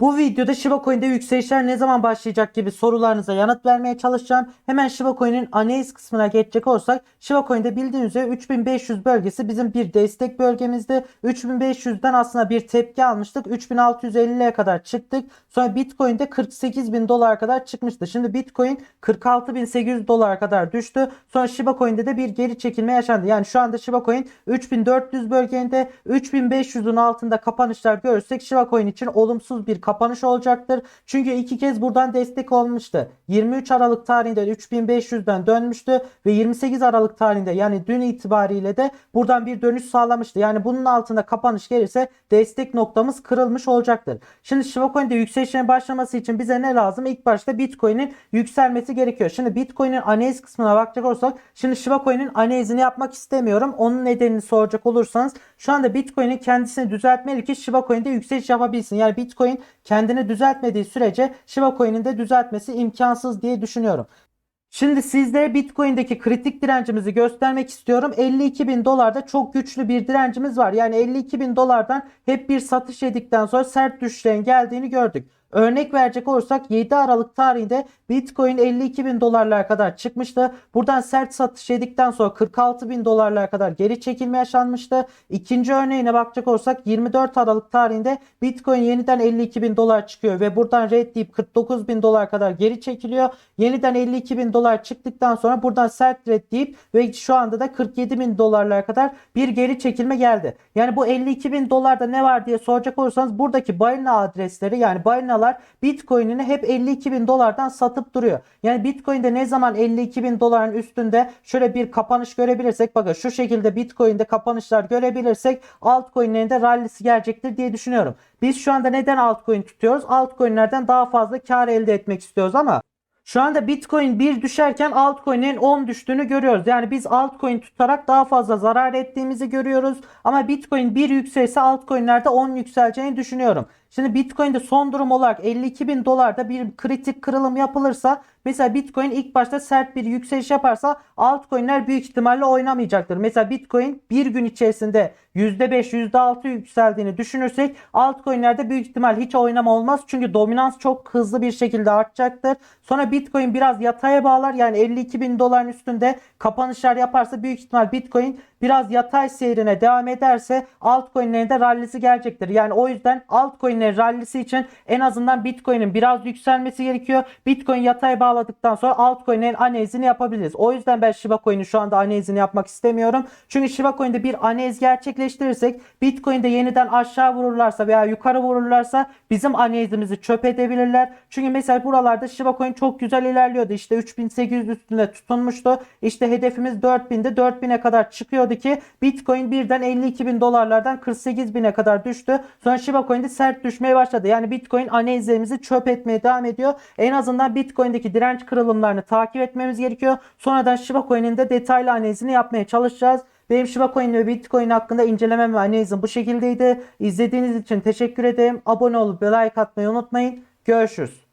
Bu videoda Shiba Coin'de yükselişler ne zaman başlayacak gibi sorularınıza yanıt vermeye çalışacağım. Hemen Shiba Coin'in analiz kısmına geçecek olursak Shiba Coin'de bildiğiniz üzere 3500 bölgesi bizim bir destek bölgemizdi. 3500'den aslında bir tepki almıştık. 3650'ye kadar çıktık. Sonra Bitcoin'de 48 bin dolar kadar çıkmıştı. Şimdi Bitcoin 46.800 dolar kadar düştü. Sonra Shiba Coin'de de bir geri çekilme yaşandı. Yani şu anda Shiba Coin 3400 bölgeinde 3500'ün altında kapanışlar görürsek Shiba Coin için olumsuz bir kapanış olacaktır. Çünkü iki kez buradan destek olmuştu. 23 Aralık tarihinde 3500'den dönmüştü ve 28 Aralık tarihinde yani dün itibariyle de buradan bir dönüş sağlamıştı. Yani bunun altında kapanış gelirse destek noktamız kırılmış olacaktır. Şimdi Shiba yükselişine başlaması için bize ne lazım? İlk başta Bitcoin'in yükselmesi gerekiyor. Şimdi Bitcoin'in analiz kısmına bakacak olursak şimdi Shiba Coin'in analizini yapmak istemiyorum. Onun nedenini soracak olursanız şu anda Bitcoin'in kendisini düzeltmeli ki Shiba Coin'de yükseliş yapabilsin. Yani Bitcoin kendini düzeltmediği sürece Shiba Coin'in de düzeltmesi imkansız diye düşünüyorum. Şimdi sizlere Bitcoin'deki kritik direncimizi göstermek istiyorum. 52 bin dolarda çok güçlü bir direncimiz var. Yani 52 bin dolardan hep bir satış yedikten sonra sert düşüşlerin geldiğini gördük. Örnek verecek olursak 7 Aralık tarihinde Bitcoin 52 bin dolarlara kadar çıkmıştı. Buradan sert satış yedikten sonra 46 bin dolarlara kadar geri çekilme yaşanmıştı. İkinci örneğine bakacak olursak 24 Aralık tarihinde Bitcoin yeniden 52 bin dolar çıkıyor ve buradan red deyip 49 bin dolar kadar geri çekiliyor. Yeniden 52 bin dolar çıktıktan sonra buradan sert red deyip ve şu anda da 47 bin dolarlara kadar bir geri çekilme geldi. Yani bu 52 bin dolarda ne var diye soracak olursanız buradaki balina adresleri yani balinalar Bitcoin'ini hep 52 bin dolardan satıp duruyor. Yani Bitcoin'de ne zaman 52 bin doların üstünde şöyle bir kapanış görebilirsek bakın şu şekilde Bitcoin'de kapanışlar görebilirsek altcoin'lerin de rallisi gelecektir diye düşünüyorum. Biz şu anda neden altcoin tutuyoruz? Altcoin'lerden daha fazla kar elde etmek istiyoruz ama şu anda Bitcoin 1 düşerken altcoin'in 10 düştüğünü görüyoruz. Yani biz altcoin tutarak daha fazla zarar ettiğimizi görüyoruz. Ama Bitcoin 1 yükselse altcoin'lerde 10 yükseleceğini düşünüyorum. Şimdi Bitcoin'de son durum olarak 52 bin dolarda bir kritik kırılım yapılırsa mesela Bitcoin ilk başta sert bir yükseliş yaparsa altcoin'ler büyük ihtimalle oynamayacaktır. Mesela Bitcoin bir gün içerisinde %5 %6 yükseldiğini düşünürsek altcoin'lerde büyük ihtimal hiç oynama olmaz. Çünkü dominans çok hızlı bir şekilde artacaktır. Sonra Bitcoin biraz yataya bağlar yani 52 bin doların üstünde kapanışlar yaparsa büyük ihtimal Bitcoin biraz yatay seyrine devam ederse altcoin'lerin de rallisi gelecektir. Yani o yüzden altcoin'lerin rallisi için en azından Bitcoin'in biraz yükselmesi gerekiyor. Bitcoin yatay bağladıktan sonra altcoin'lerin analizini yapabiliriz. O yüzden ben Shiba Coin'in şu anda analizini yapmak istemiyorum. Çünkü Shiba Coin'de bir analiz gerçekleştirirsek Bitcoin'de yeniden aşağı vururlarsa veya yukarı vururlarsa bizim analizimizi çöp edebilirler. Çünkü mesela buralarda Shiba Coin çok güzel ilerliyordu. İşte 3800 üstünde tutunmuştu. İşte hedefimiz 4000'de 4000'e kadar çıkıyordu ki Bitcoin birden 52 bin dolarlardan 48 bine kadar düştü. Sonra Shiba Coin'de sert düşmeye başladı. Yani Bitcoin analizlerimizi çöp etmeye devam ediyor. En azından Bitcoin'deki direnç kırılımlarını takip etmemiz gerekiyor. Sonradan Shiba Coin'in de detaylı analizini yapmaya çalışacağız. Benim Shiba Coin ve Bitcoin hakkında incelemem ve analizim bu şekildeydi. İzlediğiniz için teşekkür ederim. Abone olup like atmayı unutmayın. Görüşürüz.